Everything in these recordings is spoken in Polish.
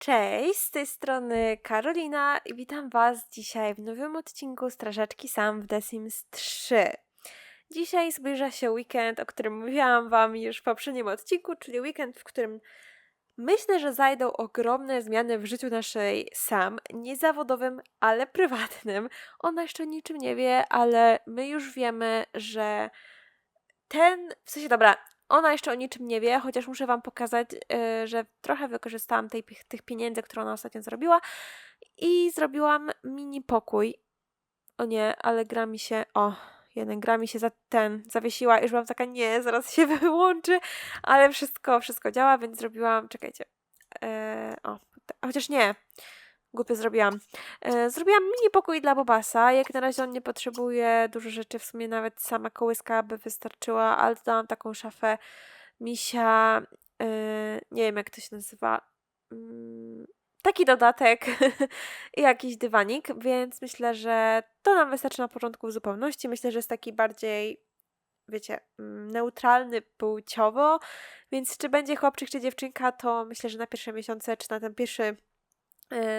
Cześć, z tej strony Karolina i witam Was dzisiaj w nowym odcinku Strażaczki Sam w The Sims 3. Dzisiaj zbliża się weekend, o którym mówiłam Wam już w poprzednim odcinku, czyli weekend, w którym myślę, że zajdą ogromne zmiany w życiu naszej Sam, nie zawodowym, ale prywatnym. Ona jeszcze niczym nie wie, ale my już wiemy, że ten, w sensie dobra, ona jeszcze o niczym nie wie, chociaż muszę Wam pokazać, yy, że trochę wykorzystałam tej, tych pieniędzy, które ona ostatnio zrobiła i zrobiłam mini pokój. O nie, ale gra mi się, o, jeden gra mi się za ten, zawiesiła i już byłam taka, nie, zaraz się wyłączy, ale wszystko, wszystko działa, więc zrobiłam, czekajcie, yy, o, chociaż nie, głupio zrobiłam. E, Zrobiłam mini pokój dla Bobasa. Jak na razie on nie potrzebuje dużo rzeczy, w sumie nawet sama kołyska by wystarczyła, ale dodałam taką szafę misia, e, nie wiem jak to się nazywa, mm, taki dodatek i jakiś dywanik, więc myślę, że to nam wystarczy na początku w zupełności. Myślę, że jest taki bardziej, wiecie, mm, neutralny płciowo, więc czy będzie chłopczyk czy dziewczynka, to myślę, że na pierwsze miesiące, czy na ten pierwszy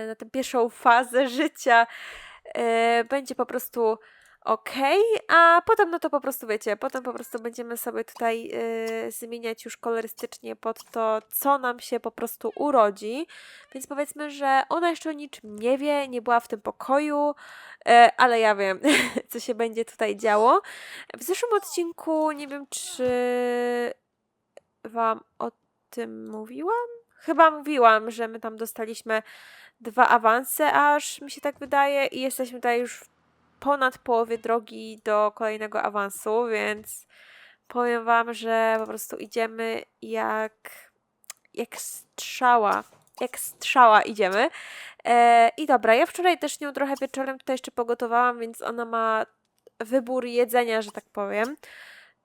na tę pierwszą fazę życia e, będzie po prostu ok, a potem no to po prostu wiecie, potem po prostu będziemy sobie tutaj e, zmieniać już kolorystycznie pod to, co nam się po prostu urodzi. Więc powiedzmy, że ona jeszcze o niczym nie wie, nie była w tym pokoju, e, ale ja wiem, co się będzie tutaj działo. W zeszłym odcinku nie wiem, czy Wam o tym mówiłam? Chyba mówiłam, że my tam dostaliśmy dwa awanse, aż mi się tak wydaje, i jesteśmy tutaj już ponad połowie drogi do kolejnego awansu, więc powiem Wam, że po prostu idziemy jak, jak strzała. Jak strzała idziemy. E, I dobra, ja wczoraj też nią trochę wieczorem tutaj jeszcze pogotowałam, więc ona ma wybór jedzenia, że tak powiem.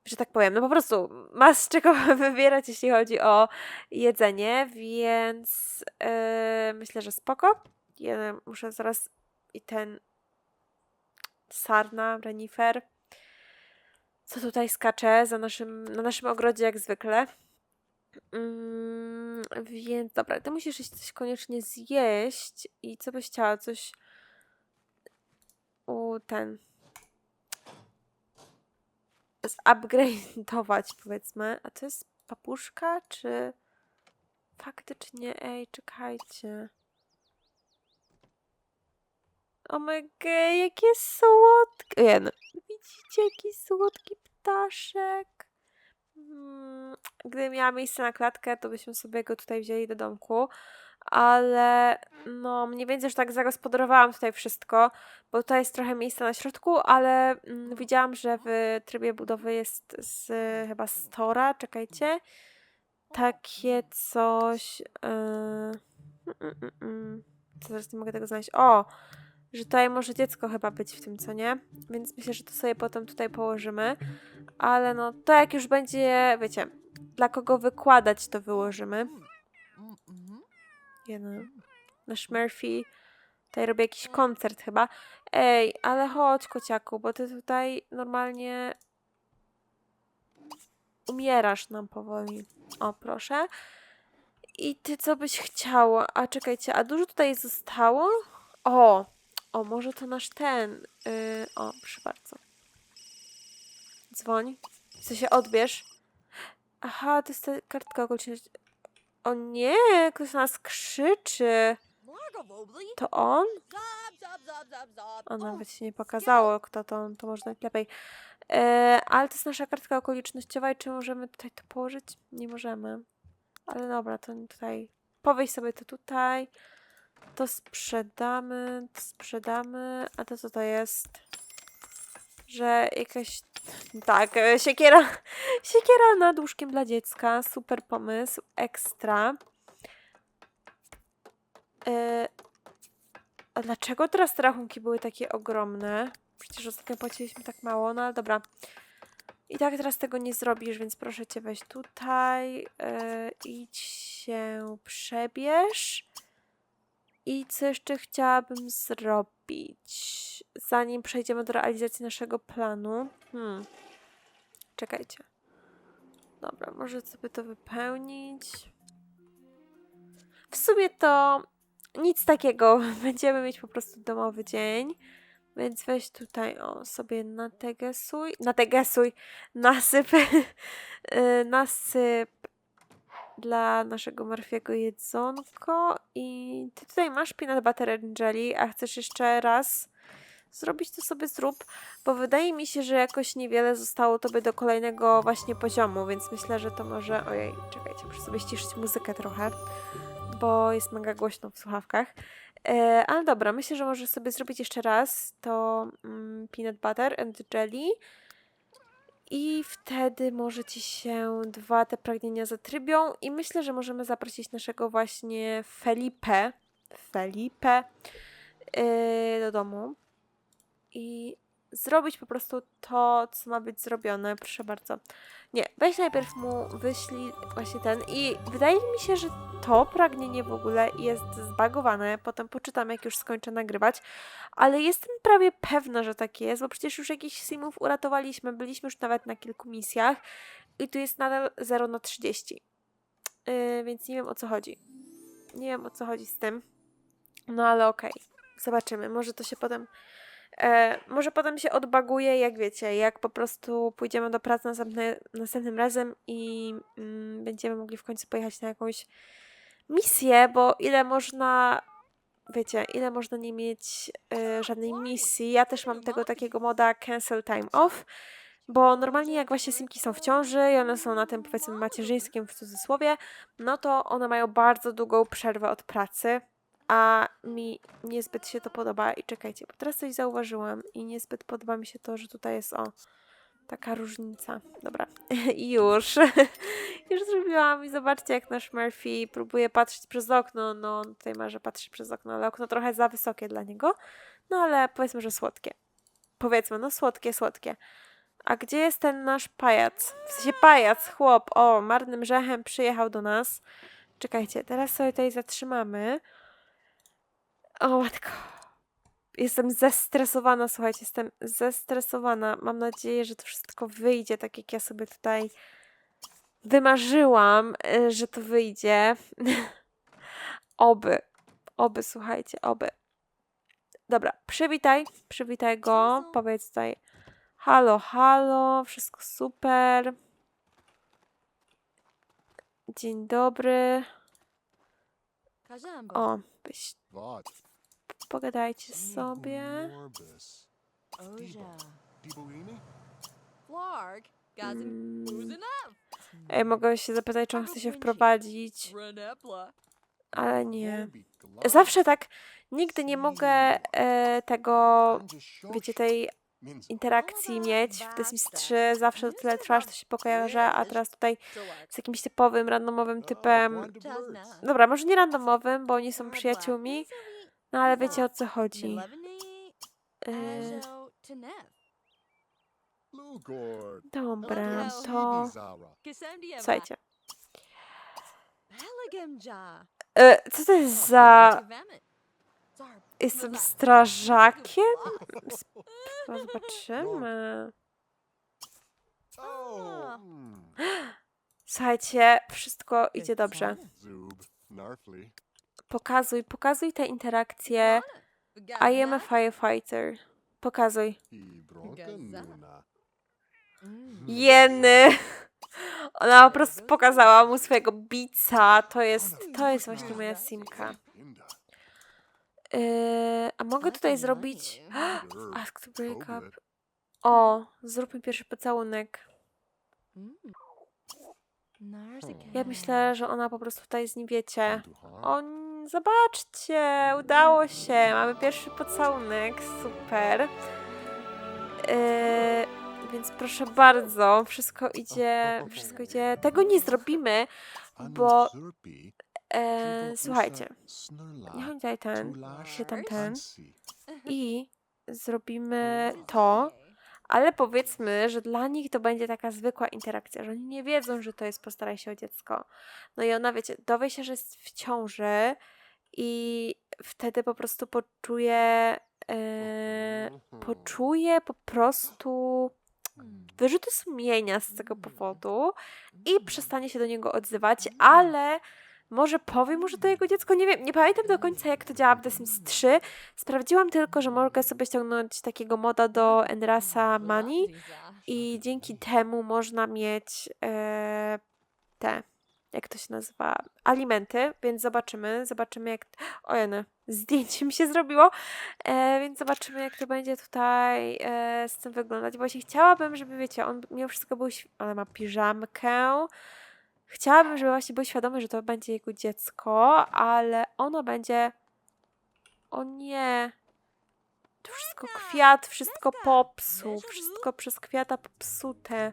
Że tak powiem, no po prostu ma z czego wybierać, jeśli chodzi o jedzenie, więc e, myślę, że spoko. Ja muszę zaraz i ten sarna, renifer. Co tutaj skacze za naszym, na naszym ogrodzie jak zwykle. Mm, więc dobra, ty musisz coś koniecznie zjeść i co byś chciała? Coś u ten zupgrade'ować powiedzmy. A to jest papuszka czy faktycznie? Ej, czekajcie. O god, jakie słodkie. Widzicie, jaki słodki ptaszek. Mm, Gdybym miała miejsce na klatkę, to byśmy sobie go tutaj wzięli do domku. Ale no, mniej więcej już tak zagospodarowałam tutaj wszystko, bo tutaj jest trochę miejsca na środku, ale mm, widziałam, że w trybie budowy jest z chyba Stora, czekajcie. Takie coś. Yy, mm, mm, mm, mm. Zaraz nie mogę tego znaleźć. O! Że tutaj może dziecko chyba być w tym, co nie? Więc myślę, że to sobie potem tutaj położymy. Ale no, to jak już będzie, wiecie, dla kogo wykładać, to wyłożymy. Jeden. Nasz Murphy tutaj robi jakiś koncert chyba. Ej, ale chodź, kociaku, bo ty tutaj normalnie umierasz nam powoli. O, proszę. I ty co byś chciała? A czekajcie, a dużo tutaj zostało? O, o, może to nasz ten. Yy, o, proszę bardzo. Dzwoń. Chce się odbierz. Aha, to jest ta kartka okoliczności. O nie, ktoś na nas krzyczy. To on? O, nawet się nie pokazało, kto to, to może nawet lepiej. E, ale to jest nasza kartka okolicznościowa i czy możemy tutaj to położyć? Nie możemy. Ale dobra, to tutaj. Poweź sobie to tutaj. To sprzedamy, to sprzedamy. A to co to jest? Że jakaś. Tak, e, siekiera. Siekiera nad łóżkiem dla dziecka. Super pomysł. Ekstra. E, a dlaczego teraz te rachunki były takie ogromne? Przecież ostatnio płaciliśmy tak mało, no ale dobra. I tak teraz tego nie zrobisz, więc proszę cię weź tutaj. e, idź się przebierz. I co jeszcze chciałabym zrobić, zanim przejdziemy do realizacji naszego planu? Hmm. Czekajcie. Dobra, może sobie to wypełnić. W sumie to nic takiego. Będziemy mieć po prostu domowy dzień. Więc weź tutaj o sobie nategesuj, nategesuj, nasyp, y, nasyp dla naszego Marfiego jedzonko i ty tutaj masz peanut butter and jelly, a chcesz jeszcze raz zrobić, to sobie zrób, bo wydaje mi się, że jakoś niewiele zostało tobie do kolejnego właśnie poziomu, więc myślę, że to może... Ojej, czekajcie, muszę sobie ściszyć muzykę trochę, bo jest mega głośno w słuchawkach. E, ale dobra, myślę, że możesz sobie zrobić jeszcze raz to mm, peanut butter and jelly i wtedy może ci się dwa te pragnienia zatrybią i myślę, że możemy zaprosić naszego właśnie Felipe, Felipe yy, do domu i zrobić po prostu to, co ma być zrobione. Proszę bardzo. Nie, weź najpierw mu wyślij właśnie ten i wydaje mi się, że to pragnienie w ogóle jest zbagowane. Potem poczytam, jak już skończę nagrywać, ale jestem prawie pewna, że tak jest, bo przecież już jakichś simów uratowaliśmy, byliśmy już nawet na kilku misjach i tu jest nadal 0 na 30. Yy, więc nie wiem o co chodzi. Nie wiem o co chodzi z tym. No ale okej. Zobaczymy. Może to się potem. E, może potem się odbaguje, jak wiecie, jak po prostu pójdziemy do pracy następny, następnym razem i mm, będziemy mogli w końcu pojechać na jakąś misję, bo ile można, wiecie, ile można nie mieć e, żadnej misji. Ja też mam tego takiego moda cancel time off, bo normalnie jak właśnie simki są w ciąży i one są na tym powiedzmy macierzyńskim w cudzysłowie, no to one mają bardzo długą przerwę od pracy, a mi niezbyt się to podoba. I czekajcie, bo teraz coś zauważyłam i niezbyt podoba mi się to, że tutaj jest o taka różnica. Dobra, już. już zrobiłam i zobaczcie, jak nasz Murphy próbuje patrzeć przez okno. No, on tutaj ma, że patrzy przez okno, ale okno trochę za wysokie dla niego. No, ale powiedzmy, że słodkie. Powiedzmy, no słodkie, słodkie. A gdzie jest ten nasz pajac? W sensie pajac, chłop. O, marnym rzechem przyjechał do nas. Czekajcie, teraz sobie tutaj zatrzymamy. O matko. Jestem zestresowana, słuchajcie, jestem zestresowana. Mam nadzieję, że to wszystko wyjdzie tak, jak ja sobie tutaj wymarzyłam, y, że to wyjdzie. oby. Oby, słuchajcie, oby. Dobra, przywitaj, przywitaj go. Powiedz tutaj halo, halo, wszystko super. Dzień dobry. O, byś? Pogadajcie sobie. Mm. Ej, mogę się zapytać, czy on chce się wprowadzić, ale nie. Zawsze tak, nigdy nie mogę e, tego, wiecie, tej interakcji mieć w The Sims 3. Zawsze tyle trwa, że to się pokaże, a teraz tutaj z jakimś typowym, randomowym Ah, typem. Dobra, może nie randomowym, bo oni są przyjaciółmi, no ale wiecie o co chodzi. E, dobra, to... Słuchajcie. E, co to jest za... Jestem strażakiem? No, zobaczymy. Oh. Słuchajcie, wszystko idzie dobrze. Pokazuj, pokazuj te interakcje. I am a firefighter. Pokazuj. Mm. Jeny! Ona po prostu pokazała mu swojego bica. To jest, to jest właśnie moja simka. Yy, a mogę tutaj zrobić... Ask to break up. O, zróbmy pierwszy pocałunek. Mm. Narzykan. Ja myślę, że ona po prostu tutaj z nim wiecie. O, zobaczcie, udało się. Mamy pierwszy pocałunek, super. Yy, więc proszę bardzo, wszystko idzie, wszystko idzie. Tego nie zrobimy, bo e, słuchajcie, niech on tutaj ten się tam ten i zrobimy to, ale powiedzmy, że dla nich to będzie taka zwykła interakcja, że oni nie wiedzą, że to jest postaraj się o dziecko. No i ona, wiecie, dowie się, że jest w ciąży i wtedy po prostu poczuje, e, Mhm. poczuje po prostu Mm. wyrzuty sumienia z tego powodu i przestanie się do niego odzywać, ale Może powie mu, że to jego dziecko? Nie wiem, nie pamiętam do końca jak to działa w The Sims 3. Sprawdziłam tylko, że mogę sobie ściągnąć takiego moda do Enrasa Money i dzięki temu można mieć e, te, jak to się nazywa, alimenty, więc zobaczymy, zobaczymy jak, ojej, zdjęcie mi się zrobiło, e, więc zobaczymy jak to będzie tutaj e, z tym wyglądać, właśnie chciałabym, żeby wiecie, on mimo wszystko był, ale ma piżamkę, chciałabym, żeby właśnie był świadomy, że to będzie jego dziecko, ale ono będzie, o nie, to wszystko kwiat, wszystko popsuł, wszystko przez kwiata popsute.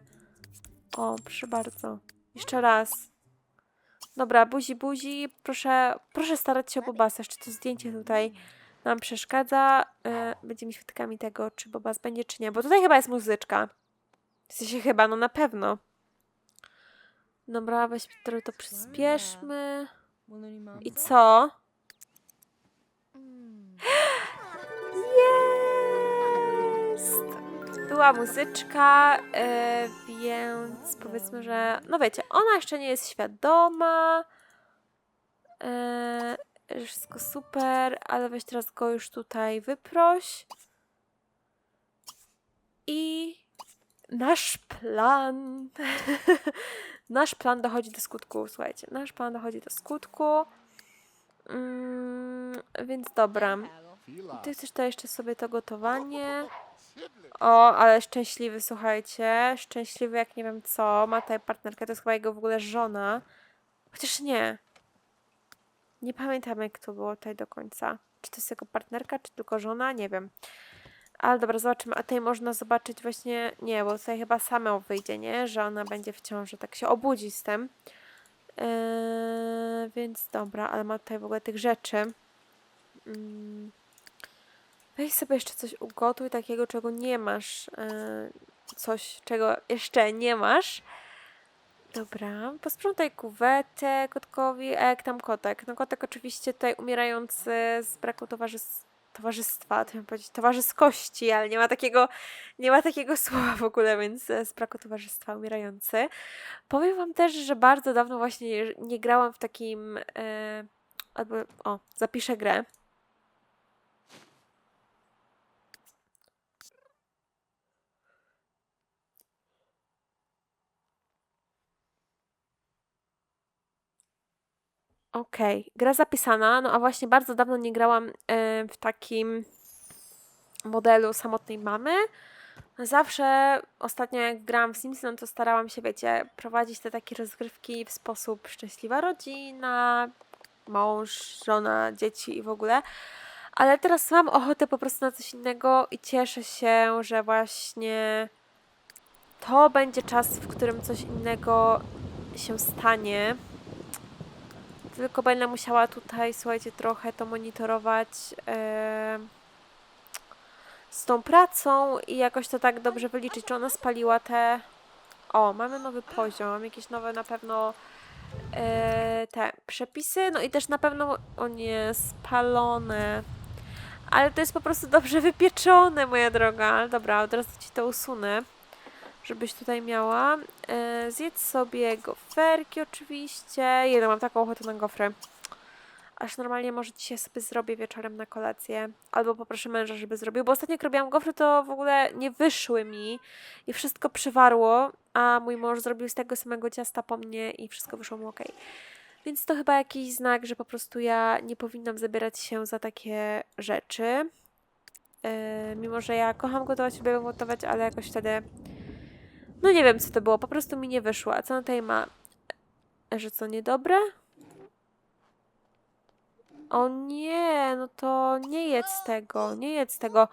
O, proszę bardzo. Jeszcze raz. Dobra, buzi, buzi. Proszę, proszę starać się o Bobasa. Jeszcze to zdjęcie tutaj nam przeszkadza. E, będziemy świadkami tego, czy Bobas będzie, czy nie. Bo tutaj chyba jest muzyczka. W sensie chyba, no na pewno. Dobra, weźmy trochę to przyspieszmy. I co? Była muzyczka, e, więc powiedzmy, że. No wiecie, ona jeszcze nie jest świadoma. Że wszystko super, ale weź teraz go już tutaj wyproś. I nasz plan. nasz plan dochodzi do skutku. Słuchajcie, nasz plan dochodzi do skutku. Mm, więc dobra. Ty chcesz to jeszcze sobie to gotowanie. O, ale szczęśliwy, słuchajcie. Szczęśliwy jak nie wiem co. Ma tutaj partnerkę, to jest chyba jego w ogóle żona. Chociaż nie. Nie pamiętam jak to było tutaj do końca. Czy to jest jego partnerka, czy tylko żona? Nie wiem. Ale dobra, zobaczymy. A tutaj można zobaczyć właśnie... Nie, bo tutaj chyba samo wyjdzie, nie? Że ona będzie w ciąży. Tak się obudzi z tym. Eee, więc dobra, ale ma tutaj w ogóle tych rzeczy. Mm. Weź sobie jeszcze coś ugotuj takiego, czego nie masz. e, coś, czego jeszcze nie masz. Dobra, posprzątaj kuwetę kotkowi. A jak tam kotek? No kotek oczywiście tutaj umierający z braku towarzys towarzystwa, to powiedzieć towarzyskości, ale nie ma takiego, nie ma takiego słowa w ogóle, więc e, z braku towarzystwa umierający. Powiem wam też, że bardzo dawno właśnie nie grałam w takim e, albo, o, zapiszę grę. Okej, gra zapisana, no a właśnie bardzo dawno nie grałam e, w takim modelu samotnej mamy. Zawsze ostatnio jak grałam w Sims, no to starałam się, wiecie, prowadzić te takie rozgrywki w sposób szczęśliwa rodzina, mąż, żona, dzieci i w ogóle. Ale teraz mam ochotę po prostu na coś innego i cieszę się, że właśnie to będzie czas, w którym coś innego się stanie. Tylko będę musiała tutaj, słuchajcie, trochę to monitorować e, z tą pracą i jakoś to tak dobrze wyliczyć, czy ona spaliła te... O, mamy nowy poziom, jakieś nowe na pewno e, te przepisy, no i też na pewno, o nie, spalone. Ale to jest po prostu dobrze wypieczone, moja droga. Dobra, od razu ci to usunę, żebyś tutaj miała. E, zjedz sobie goferki oczywiście. Jedno, mam taką ochotę na gofry. Aż normalnie może dzisiaj sobie zrobię wieczorem na kolację. Albo poproszę męża, żeby zrobił. Bo ostatnio jak robiłam gofry, to w ogóle nie wyszły mi. I wszystko przywarło. A mój mąż zrobił z tego samego ciasta po mnie i wszystko wyszło mu ok. Więc to chyba jakiś znak, że po prostu ja nie powinnam zabierać się za takie rzeczy. Yy, mimo, że ja kocham gotować, lubię gotować, ale jakoś wtedy... No nie wiem, co to było. Po prostu mi nie wyszło. A co on tutaj ma? Że co, niedobre? O nie, no to nie jedz tego, nie jedz tego.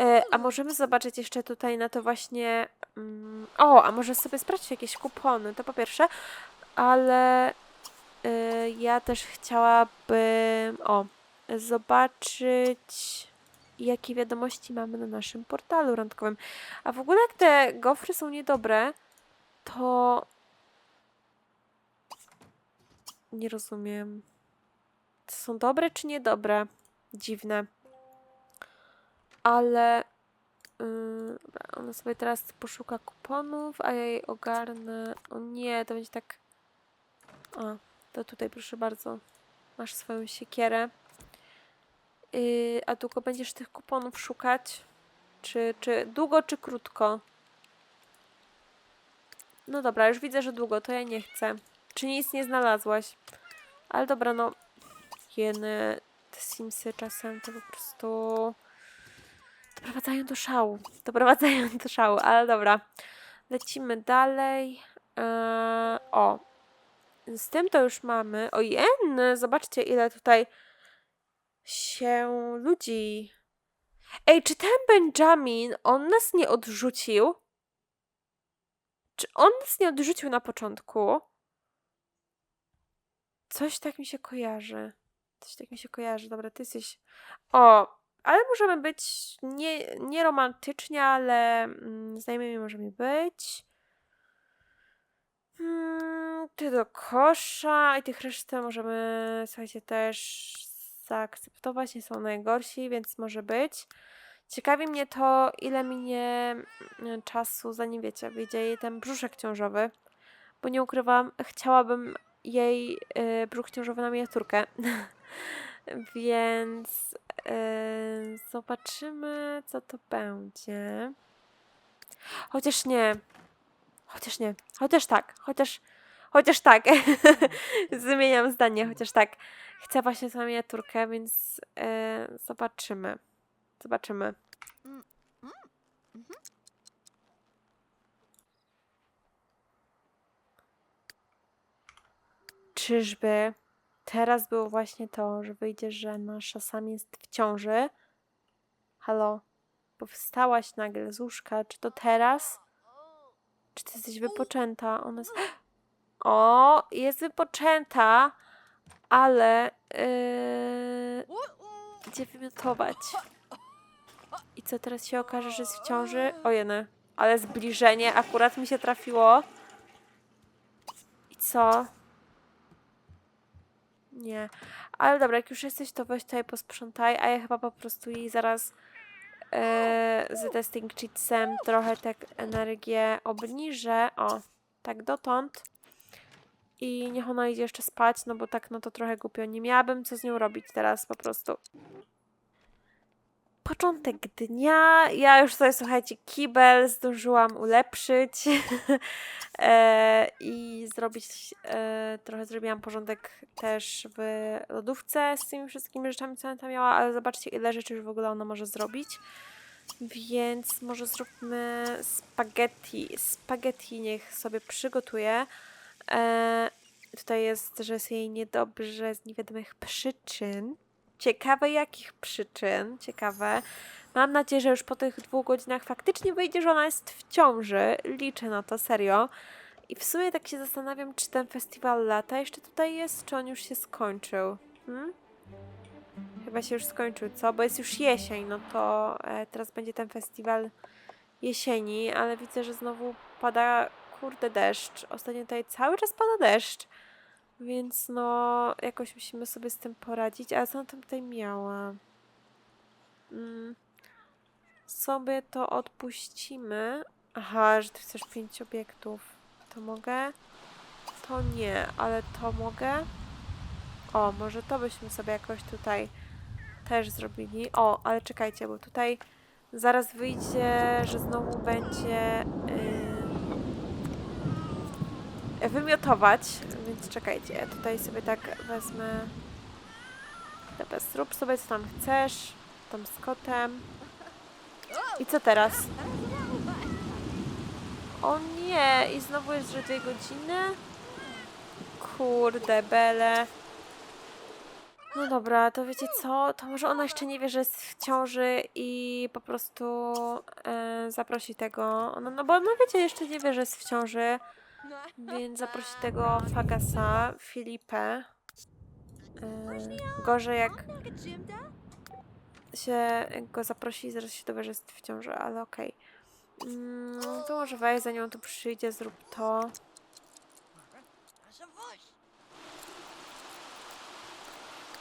E, a możemy zobaczyć jeszcze tutaj na to właśnie... Mm, o, a może sobie sprawdzić jakieś kupony, to po pierwsze. Ale e, ja też chciałabym... O, zobaczyć jakie wiadomości mamy na naszym portalu randkowym. A w ogóle jak te gofry są niedobre, to... Nie rozumiem. To są dobre czy niedobre? Dziwne. Ale... Yy, ona sobie teraz poszuka kuponów, a ja jej ogarnę. O nie, to będzie tak... O. To tutaj proszę bardzo. Masz swoją siekierę. Yy, a długo będziesz tych kuponów szukać? Czy, czy długo, czy krótko? No dobra, już widzę, że długo, to ja nie chcę. Czy nic nie znalazłaś? Ale dobra, no. Jeny, te Simsy czasem to po prostu doprowadzają do szału. Doprowadzają do szału, ale dobra. Lecimy dalej. Eee, o. Z tym to już mamy. O jen! Zobaczcie, ile tutaj się ludzi. Ej, czy ten Benjamin, on nas nie odrzucił? Czy on nas nie odrzucił na początku? Coś tak mi się kojarzy. Coś tak mi się kojarzy. Dobra, ty jesteś. O, ale możemy być nie, nie romantycznie, ale mm, znajomymi możemy być. Hmm, ty do kosza i tych resztę możemy, słuchajcie, też zaakceptować. Nie są najgorsi, więc może być. Ciekawi mnie to, ile minie mm, czasu, zanim wiecie, wyjdzie jej ten brzuszek ciążowy. Bo nie ukrywam, chciałabym jej y, brzuch ciążowy na miniaturkę. Więc y, zobaczymy, co to będzie. Chociaż nie. Chociaż nie. Chociaż tak. Chociaż. Chociaż tak. Zmieniam zdanie, chociaż tak. Chcę właśnie tę miniaturkę, więc y, zobaczymy. Zobaczymy. Czyżby teraz było właśnie to, że wyjdzie, że nasza sam jest w ciąży? Halo? Powstałaś nagle z łóżka. Czy to teraz? Czy ty jesteś wypoczęta? Ona jest... O, jest wypoczęta, ale yy, idzie wymiotować. I co, teraz się okaże, że jest w ciąży? Ojeny, ale zbliżenie akurat mi się trafiło. I co? Nie. Ale dobra, jak już jesteś, to weź tutaj posprzątaj, a ja chyba po prostu jej zaraz e, z testing cheatsem trochę tak energię obniżę. O, tak dotąd. I niech ona idzie jeszcze spać, no bo tak no to trochę głupio. Nie miałabym co z nią robić teraz po prostu. Początek dnia. Ja już sobie, słuchajcie, kibel zdążyłam ulepszyć e, i zrobić, e, trochę zrobiłam porządek też w lodówce z tymi wszystkimi rzeczami, co ona tam miała, ale zobaczcie, ile rzeczy już w ogóle ona może zrobić. Więc może zróbmy spaghetti. Spaghetti niech sobie przygotuje. E, tutaj jest, że jest jej niedobrze z niewiadomych przyczyn. Ciekawe jakich przyczyn, ciekawe. Mam nadzieję, że już po tych dwóch godzinach faktycznie wyjdzie, że ona jest w ciąży. Liczę na to, serio. I w sumie tak się zastanawiam, czy ten festiwal lata jeszcze tutaj jest, czy on już się skończył. Hmm? Chyba się już skończył, co? Bo jest już jesień, no to e, teraz będzie ten festiwal jesieni, ale widzę, że znowu pada kurde deszcz. Ostatnio tutaj cały czas pada deszcz. Więc no, jakoś musimy sobie z tym poradzić. A co tam tutaj miała? Mm, sobie to odpuścimy. Aha, że ty chcesz pięć obiektów. To mogę? To nie, ale to mogę? O, może to byśmy sobie jakoś tutaj też zrobili. O, ale czekajcie, bo tutaj zaraz wyjdzie, że znowu będzie yy, wymiotować, więc czekajcie, tutaj sobie tak wezmę. Dobra, zrób sobie co tam chcesz, tam z kotem. I co teraz? O nie, i znowu jest, że dwie godziny? Kurde, bele. No dobra, to wiecie co? To może ona jeszcze nie wie, że jest w ciąży i po prostu e, zaprosi tego. Ona, no bo ona wiecie, jeszcze nie wie, że jest w ciąży, więc zaprosi tego Fagasa, Filipę. E, gorzej jak się go zaprosi i zaraz się dowie, że jest w ciąży, ale okej. Mm, to może weź, zanim on tu przyjdzie, zrób to.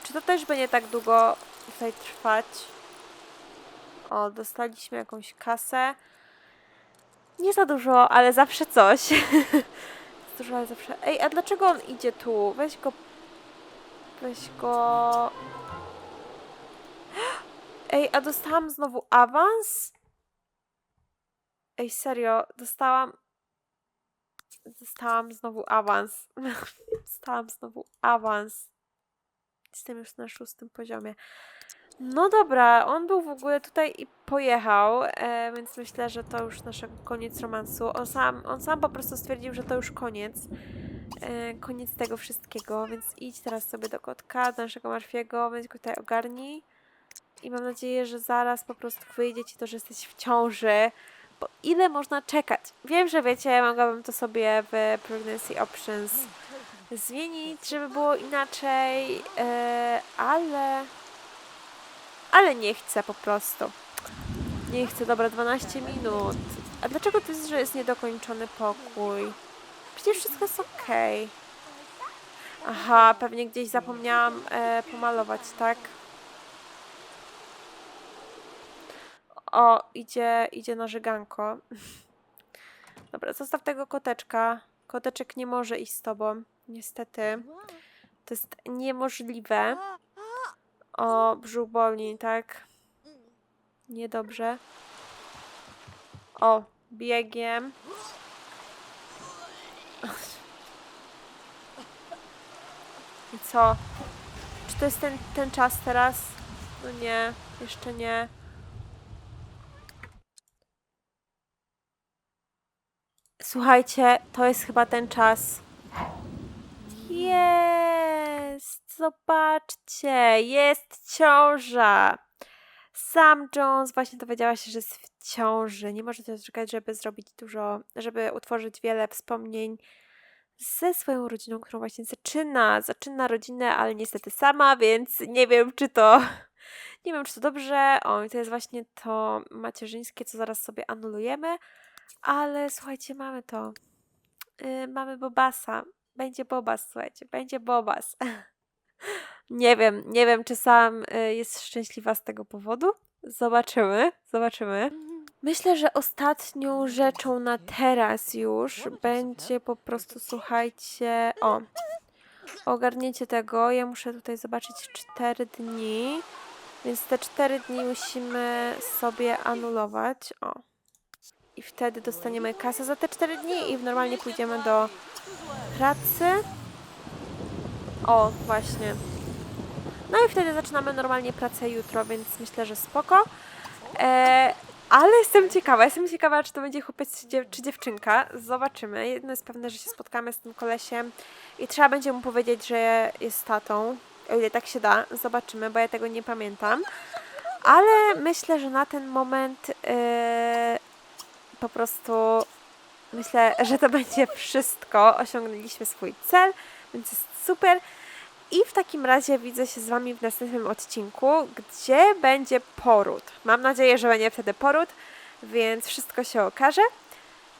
Czy to też będzie tak długo tutaj trwać? O, dostaliśmy jakąś kasę. Nie za dużo, ale zawsze coś. Za dużo, ale zawsze. Ej, a dlaczego on idzie tu? Weź go Weź go. Ej, a dostałam znowu awans? Ej, serio, dostałam. Dostałam znowu awans. dostałam znowu awans. Jestem już na szóstym poziomie. No dobra, on był w ogóle tutaj i pojechał, e, więc myślę, że to już naszego koniec romansu. On sam, on sam po prostu stwierdził, że to już koniec. E, koniec tego wszystkiego, więc idź teraz sobie do kotka, do naszego Marfiego, weź go tutaj ogarnij. I mam nadzieję, że zaraz po prostu wyjdzie ci to, że jesteś w ciąży. Bo ile można czekać? Wiem, że wiecie, mogłabym to sobie w Pregnancy Options zmienić, żeby było inaczej, e, ale... Ale nie chcę po prostu. Nie chcę, dobra, 12 minut. A dlaczego to jest, że jest niedokończony pokój? Przecież wszystko jest okej. Aha, pewnie gdzieś zapomniałam e, pomalować, tak? O, idzie, idzie na żyganko. Dobra, zostaw tego koteczka. Koteczek nie może iść z tobą, niestety. To jest niemożliwe. O, brzuch boli, tak? Niedobrze. O, biegiem. I co? Czy to jest ten, ten czas teraz? No nie, jeszcze nie. Słuchajcie, to jest chyba ten czas. Jest! Zobaczcie, jest ciąża. Sam Jones właśnie dowiedziała się, że jest w ciąży. Nie może się doczekać, żeby zrobić dużo, żeby utworzyć wiele wspomnień ze swoją rodziną, którą właśnie zaczyna. Zaczyna rodzinę, ale niestety sama, więc nie wiem, czy to. Nie wiem, czy to dobrze. O, i to jest właśnie to macierzyńskie, co zaraz sobie anulujemy. Ale słuchajcie, mamy to. Yy, mamy Bobasa. Będzie Bobas, słuchajcie, będzie Bobas. nie wiem, nie wiem, czy sam y, jest szczęśliwa z tego powodu. Zobaczymy, zobaczymy. Myślę, że ostatnią rzeczą na teraz już będzie po prostu, słuchajcie, o, ogarnięcie tego. Ja muszę tutaj zobaczyć 4 dni, więc te 4 dni musimy sobie anulować. O. I wtedy dostaniemy kasę za te 4 dni i normalnie pójdziemy do pracy. O, właśnie. No i wtedy zaczynamy normalnie pracę jutro, więc myślę, że spoko. E, ale jestem ciekawa, jestem ciekawa, czy to będzie chłopiec czy, dziew- czy dziewczynka. Zobaczymy. Jedno jest pewne, że się spotkamy z tym kolesiem i trzeba będzie mu powiedzieć, że jest tatą. O ile tak się da, zobaczymy, bo ja tego nie pamiętam. Ale myślę, że na ten moment e, po prostu myślę, że to będzie wszystko. Osiągnęliśmy swój cel, więc jest super. I w takim razie widzę się z Wami w następnym odcinku, gdzie będzie poród. Mam nadzieję, że będzie wtedy poród, więc wszystko się okaże.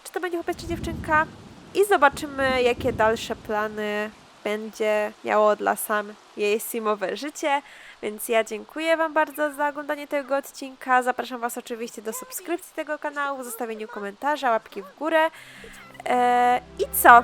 Czy to będzie chłopiec czy dziewczynka? I zobaczymy, jakie dalsze plany będzie miało dla Sam jej simowe życie. Więc ja dziękuję Wam bardzo za oglądanie tego odcinka. Zapraszam Was oczywiście do subskrypcji tego kanału, zostawieniu komentarza, łapki w górę. Eee, I co?